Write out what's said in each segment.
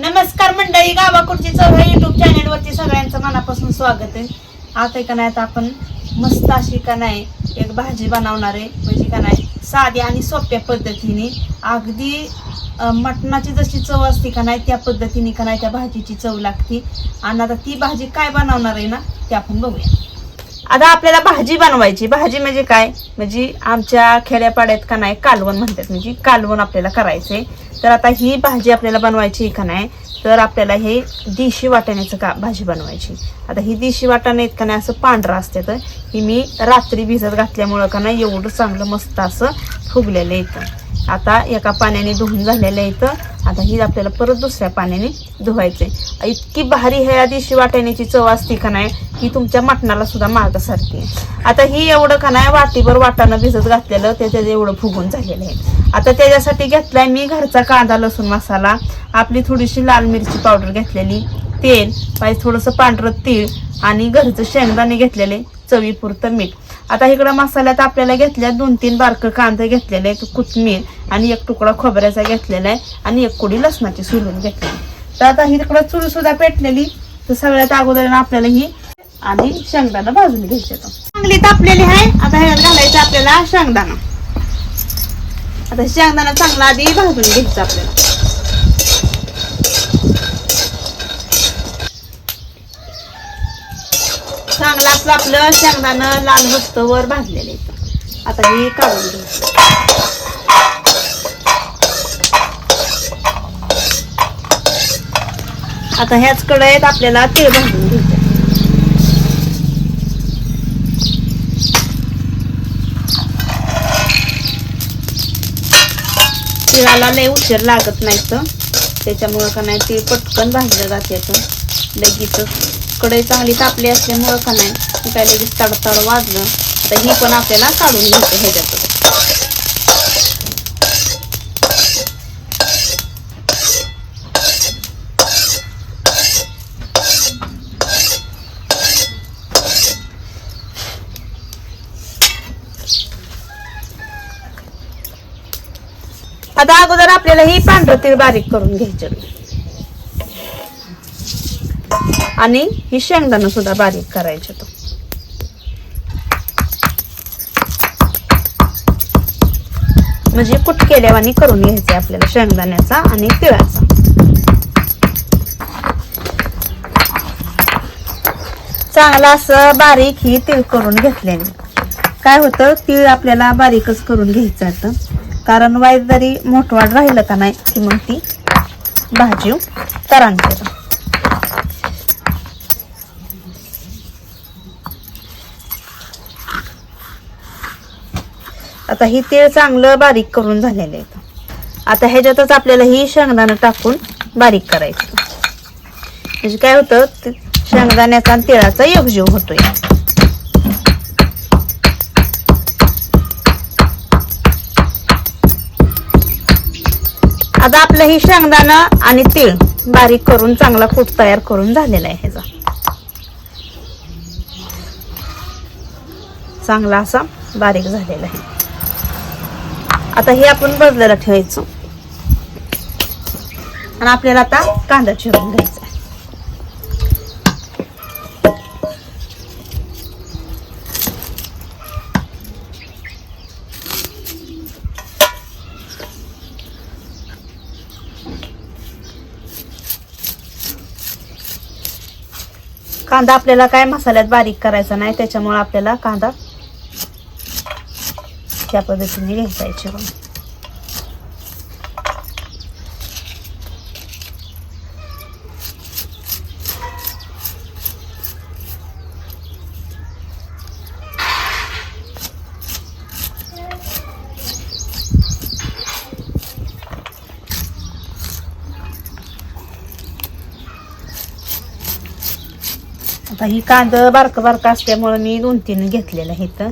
नमस्कार मंडळी गावाकडची चव ह्या युट्यूब चॅनलवरती सगळ्यांचं मनापासून स्वागत आहे. आता का नाही आता आपण मस्त अशी का नाही एक भाजी बनवणार आहे. म्हणजे का नाही साधी आणि सोप्या पद्धतीने. अगदी मटणाची जशी चव असते का नाही त्या पद्धतीने का नाही त्या भाजीची चव लागते. आणि आता ती भाजी काय बनवणार आहे ना ते आपण बघूया. आता आपल्याला भाजी बनवायची. भाजी म्हणजे काय? म्हणजे आमच्या खेड्यापाड्यात का नाही कालवण म्हणतात. म्हणजे कालवण आपल्याला करायचंय तर आता ही भाजी आपल्याला बनवायची का नाही? तर आपल्याला हे देशी वाटाण्याचं का भाजी बनवायची. आता ही देशी वाटाणे का नाही? असं पांढरं असते तर ही मी रात्री भिजत घातल्यामुळं का नाही एवढं चांगलं मस्त असं फुगलेलं येतं. आता एका पाण्याने धुवून झालेलं आहे इथं. आता ही आपल्याला परत दुसऱ्या पाण्याने धुवायचे इतकी भारी ह्या दिवशी वाटाण्याची चव असते का नाही ही तुमच्या मटणाला सुद्धा मार्ग सारखी आता ही एवढं का नाही वाटीभर वाटाणं भिजत घातलेलं त्याच्यात एवढं फुगून झालेलं आहे. आता त्याच्यासाठी घेतलाय मी घरचा कांदा लसूण मसाला. आपली थोडीशी लाल मिरची पावडर घेतलेली तेल पाहिजे थोडंसं पांढरं तीळ आणि घरचं शेंगदाणे घेतलेले चवीपुरतं मीठ. आता इकडं मसाल्यात आपल्याला घेतल्या दोन तीन बारकं कांदे घेतलेले आहे कोथमीर आणि एक तुकडा खोबऱ्याचा घेतलेला आहे आणि एक कुडी लसणाची सोलून घेतलेली तर आता ही तिकडं चूल सुद्धा पेटलेली तर सगळ्यात अगोदर आपल्याला ही आणि शेंगदाणा भाजून घ्यायचे चांगली तापलेली आहे आता ह्याच्यात घालायचं आपल्याला शेंगदाणा. आता शेंगदाणा चांगला आधी भाजून घ्यायचं आपल्याला. चांगलं असं आपलं शेंगदाणं लाल वर भाजलेलं आहे आता हे काढून घ्यायचं आता ह्याच कढईत आपल्याला ते भाजून घ्यायचं तिळाला लय उशीर लागत नाही तर. त्याच्यामुळं का नाही ते पटकन भाजलं जाते लगेच कढई चांगली तापली असल्यामुळं का नाही? काय लगेच तडतड वाजलं. तर ही पण आपल्याला काढून घ्यायचं ह्याच्यातून आता अगोदर आपल्याला ही पांढरं तीळ बारीक करून घ्यायचं. आणि ही शेंगदाणा सुद्धा बारीक करायचे तो. म्हणजे कुट केल्यावानी करून घ्यायचे आपल्याला शेंगदाण्याचा आणि तिळाचा. चांगला असं बारीक ही तीळ करून घेतल्याने काय होतं? तीळ आपल्याला बारीकच करून घ्यायचं होतं कारण वाईट जरी मोठवाड राहिलं का नाही की मग ती भाजी तरांते आता ही तीळ चांगलं बारीक करून झालेलं आहे आता ह्याच्यातच आपल्याला ही शेंगदाणं टाकून बारीक करायचं. म्हणजे काय होतं शेंगदाण्याचा आणि तिळाचा योगजीव होतोय. आता आपलं ही शेंगदाणं आणि तीळ बारीक करून चांगला कूट तयार करून झालेला आहे ह्याचा. चांगला असा बारीक झालेला आहे. आता हे आपण बदलायला ठेवायचं आणि आपल्याला आता कांदा चिरून घ्यायचा आहे. कांदा आपल्याला काय मसाल्यात बारीक करायचा नाही त्याच्यामुळे आपल्याला कांदा त्या पद्धतीने घ्यायचा आहे आता ही कांदं बारकं बारकं असल्यामुळं मी दोन तीन घेतलेलं आहे तर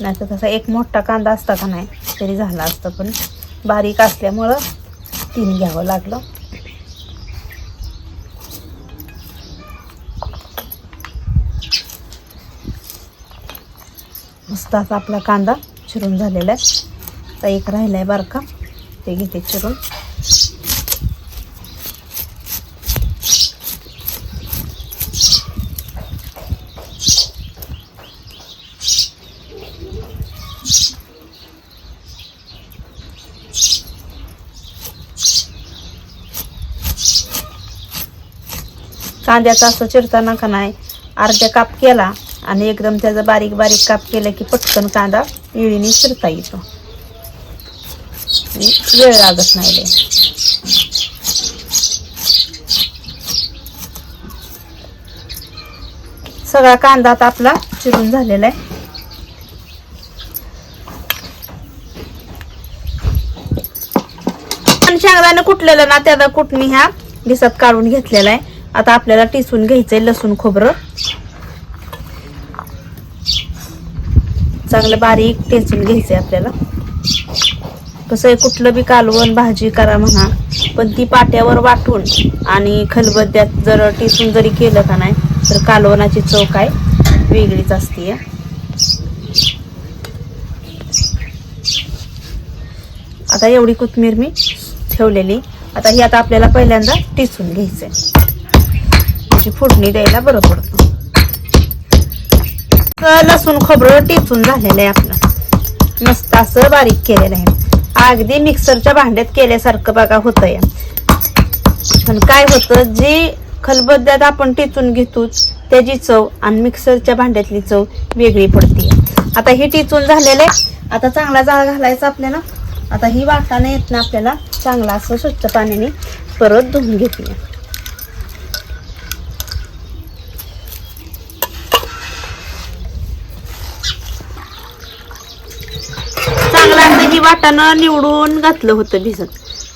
नाही तर तसा एक मोठा कांदा असता का नाही तरी झाला असतं. पण बारीक असल्यामुळं तीन घ्यावं लागलं. मस्त असा आपला कांदा चिरून झालेला आहे. तर एक राहिला आहे बारका ते घेते चिरून. कांद्याचा असं चिरताना का नाही अर्ध्या काप केला आणि एकदम त्याचा बारीक बारीक काप केला की पटकन कांदा इळीने चिरता येतो. वेळ लागत नाही सगळा कांदा आता आपला चिरून झालेला आहे. पण शेंगदाणे कुटलेलं ना त्याला कुटणी ह्या दिसत काढून घेतलेला आहे. आता आपल्याला टिसून घ्यायचंय लसूण खोबरं. चांगलं बारीक टेचून घ्यायचंय आपल्याला. कसं आहे कुठलं बी कालवण भाजी करा म्हणा पण ती पाट्यावर वाटून आणि खलबद्यात जर टिसून जरी केलं का नाही तर कालवणाची चव काय? वेगळीच असते आता एवढी कोथमीर मी ठेवलेली. आता ही आता आपल्याला पहिल्यांदा टिचून घ्यायचंय. त्याची फोडणी द्यायला बरं पडतं. लसूण खोबरं टिचून झालेलं आहे आपलं. मस्त असं बारीक केलेलं आहे. अगदी मिक्सरच्या भांड्यात केल्यासारखं बघा होतंय. या पण काय होतं जी खलबद्द्यात आपण टिचून घेतो त्याची चव आणि मिक्सरच्या भांड्यातली चव वेगळी पडते. आता ही टिचून झालेले आता चांगला जाळ घालायचा आपल्याला. आता ही वाटाणा येत ना आपल्याला चांगला असं स्वच्छ पाण्याने परत धुवून घेतली चांगला असं ही वाटाणं निवडून घातलं होतं भिजत.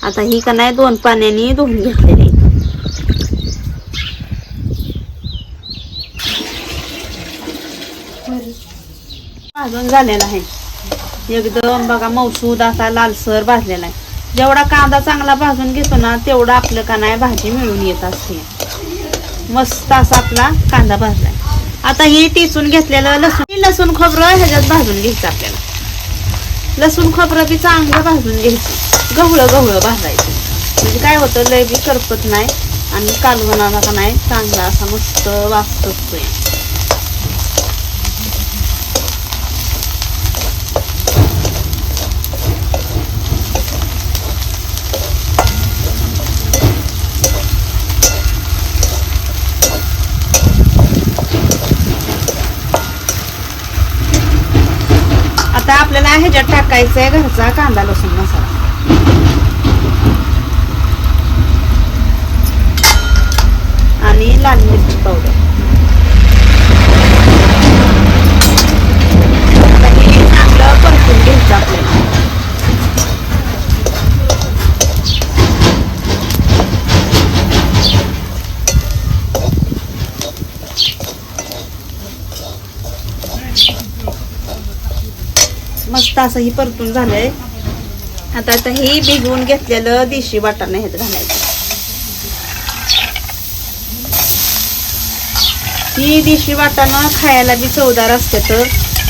आता ही का नाही दोन पाण्याने धुवून घेतलेली. भाजून झालेला आहे. एकदम बघा मौसूद असा लालसर भाजलेला आहे. जेवढा कांदा चांगला भाजून घेतो ना तेवढा आपलं का नाही भाजी मिळून येत असते. मस्त असा आपला कांदा भाजलाय आता ही टिचून घेतलेलं लसूण. लसूण खोबरं ह्याच्यात भाजून घ्यायचं आपल्याला. लसूण खोबरं बी चांगलं भाजून घ्यायचं. गवळं गवळं भाजायचं. म्हणजे काय होतं लय बी करपत नाही आणि कालवणाला का नाही चांगला असा मस्त वास आहे आता आपल्याला ह्याच्यात टाकायचं आहे घरचा कांदा लसूण मसाला. आणि लाल मिरची पावडर आता हे चांगलं परतून घ्यायचं आपल्याला तासही ही परतून झालंय. आता आता ही भिजवून घेतलेलं देशी वाटाणा ह्यात घालायचं. ही देशी वाटाणं खायला बी चवदार असतात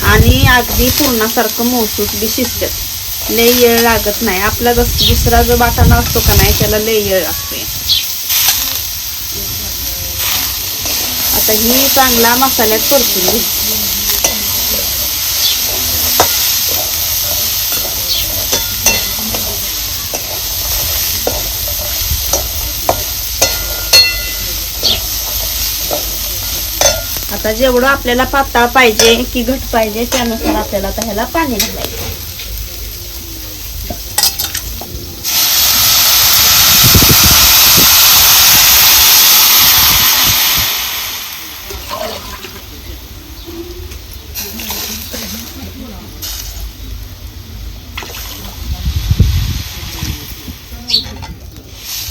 आणि अगदी पूर्णासारखं मोसूस बी शिजतात लय येळ लागत नाही. आपला जस दुसरा जो वाटाणा असतो का नाही त्याला लय येळ लागतोय. आता ही चांगला मसाल्यात परतून घे. आता जेवढं आपल्याला पातळ पाहिजे की घट पाहिजे त्यानुसार आपल्याला आता ह्याला पाणी घालायचं.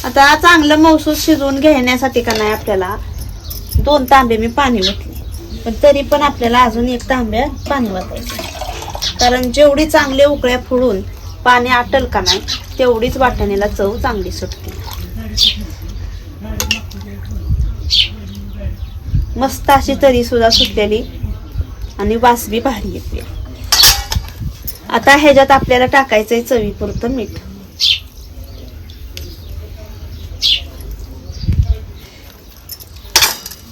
आता चांगलं मौसूस शिजवून घेण्यासाठी का नाही आपल्याला दोन तांबे मी पाणी ओतले पण तरी पण आपल्याला अजून एक तांब्या पाणी वाटायचं कारण जेवढी चांगले उकळ्या फुडून पाणी आटल का नाही तेवढीच वाटण्याला चव चांगली सुटते. मस्त अशी तरी सुद्धा सुटलेली आणि वासबी भारी येते. आता ह्याच्यात आपल्याला टाकायचंय चवीपुरतं मीठ.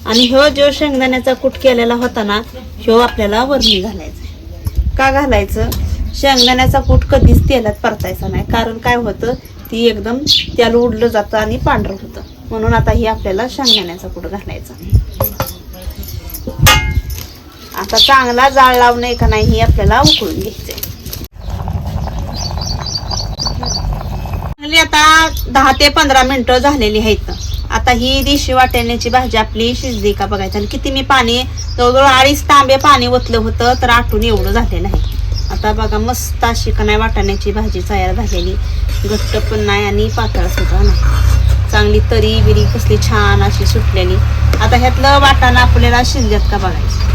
आणि ह्यो जो शेंगदाण्याचा कूट केलेला होता ना ह्यो आपल्याला वरणी घालायचा का घालायचं? शेंगदाण्याचा कूट कधीच तेलात परतायचा नाही. कारण काय होतं? ती एकदम त्याला उडलं जातं आणि पांढरं होतं. म्हणून आता ही आपल्याला शेंगदाण्याचा कूट घालायचा आता चांगला जाळ लावणे का नाही ही आपल्याला उकळून घ्यायचंय. चांगली आता दहा ते पंधरा मिनिटं झालेली आहेत. आता ही देशी वाटाण्याची भाजी आपली शिजली का बघायचं. आणि किती मी पाणी जवळजवळ अडीच तांबे पाणी ओतलं होतं तर आटून एवढं झालेलं आहे आता बघा मस्त अशी का नाही वाटाण्याची भाजी तयार झालेली. घट्ट पण नाही आणि पातळ सुद्धा नाही. चांगली तरी बिरी कसली छान अशी सुटलेली. आता ह्यातलं वाटाणा आपल्याला शिजल्यात का बघायचं.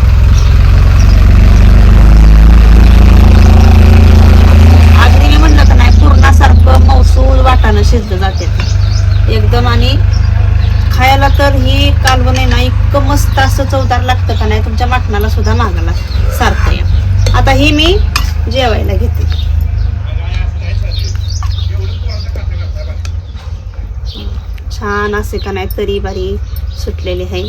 अगदी मी म्हणलं का नाही पूर्णासारखं मौसूल वाटाणं शिजलं जाते. एकदम आणि खायला तर ही कालवण आहे ना इतकं मस्त असं चवदार लागतं का नाही? तुमच्या मटणाला सुद्धा मागाला सारखं या. आता ही मी जेवायला घेते. छान असे का नाही तरी बारी सुटलेली आहे.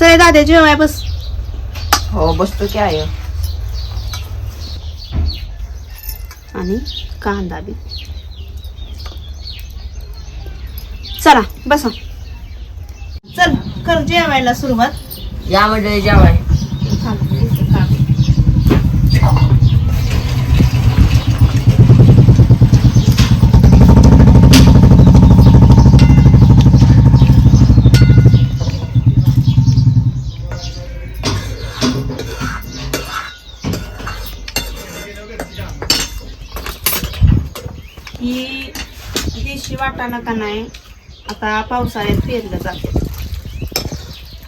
चल दादा जेवाय बस. हो बसतो की आहे आणि कांदा बी. चला बसा. चल कर जेवायला सुरुवात. या म्हणजे जेवाय. ही देशी वाटाणा का नाही? आता पावसाळ्यात पेरलं जाते.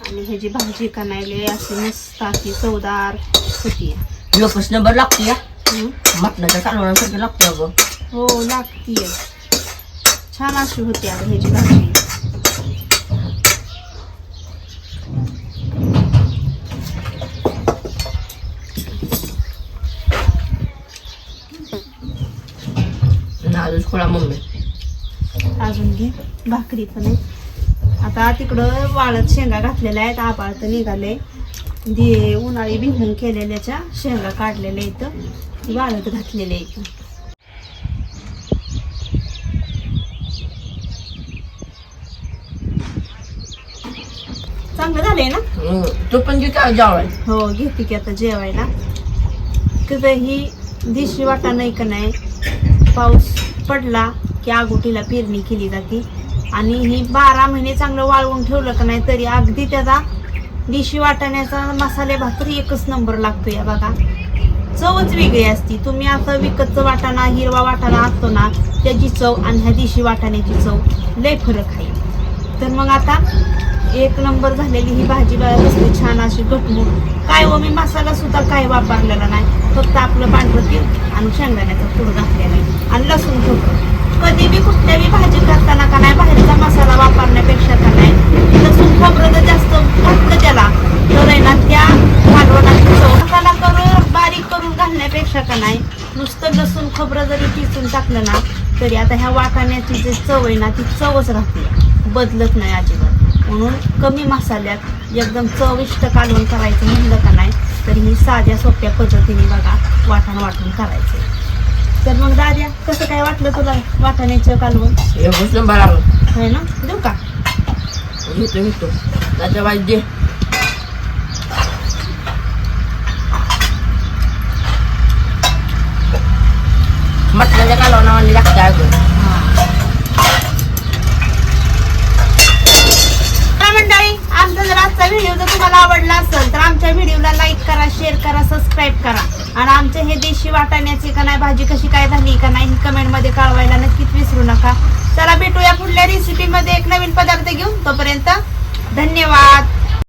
आणि ह्याची भाजी का नाही लय अशी मस्त अशी चवदार होती. एकच नंबर लागतो या? मटणाच्या कालवणासारखं लागतं अगं. हो लागतीय छान अशी होती आता ह्याची भाजी. नाजूच खोळा मम्मी. अजून घे. भाकरी पण आहे आता तिकडं वाळत शेंगा घातलेल्या आहेत आबाळ तर निघाले दे उन्हाळी भिंगून केलेल्याच्या शेंगा काढलेल्या इथं. वाळत घातलेल्या इथं. चांगलं झालंय ना. तू पण जे काय जेवाय हो घेते की आता जेवायला. कसं ही देशी वाटा नाही का नाही? पाऊस पडला की आगोटीला पेरणी केली जाते. आणि ही बारा महिने चांगलं वाळवून ठेवलं का नाही तरी अगदी त्याचा देशी वाटाण्याचा मसाले भात एकच नंबर लागतो या बघा. चवच वेगळी असती. तुम्ही असं विकतचं वाटाणा हिरवा वाटाणा असतो ना त्याची चव आणि ह्या देशी वाटाण्याची चव लय फरक आहे. तर मग आता एक नंबर झालेली ही भाजी बसली छान अशी घटमूट. काय व मी मसाला सुद्धा काय वापरलेला नाही. फक्त आपलं पांढरं तेल आणि शेंगदाण्याचा पूड घातलेला आहे. आणि लसूण ठेवतो. कधी बी कुठल्याही भाजी करताना का नाही बाहेरचा मसाला वापरण्यापेक्षा का नाही लसूण खोबरं जर जास्त घातलं त्याला तर आहे ना त्या कालवणाची चव. मसाला करून बारीक करून घालण्यापेक्षा का नाही नुसतं लसूण खोबरं जरी किसून टाकलं ना तरी आता ह्या वाटाण्याची जी चव आहे ना ती चवच राहते. बदलत नाही अजिबात. म्हणून कमी मसाल्यात एकदम चविष्ट कालवण करायचं म्हणलं का नाही तरी ही साध्या सोप्या पद्धतीने बघा वाटण वाटून करायचं. तर मग दाद्या कसं काय वाटलं तुला वाटाण्याचं कालवण? एकच नंबर लागलं आहे ना? देऊ का? घेतो घेतो. त्याच्या बाई दे. मटणाच्या कालवणावानी लागतं अगं. तर मंडळी आमचा जर आजचा व्हिडिओ जर तुम्हाला आवडला असेल तर आमच्या व्हिडिओला लाईक करा शेअर करा सबस्क्राईब करा. आणि आमचे हे देशी वाटाण्याची का नाही भाजी कशी काय झाली का नाही कमेंटमध्ये कळवायला नक्कीच विसरू नका. चला भेटूया पुढल्या रेसिपी मध्ये एक नवीन पदार्थ घेऊन. तोपर्यंत धन्यवाद.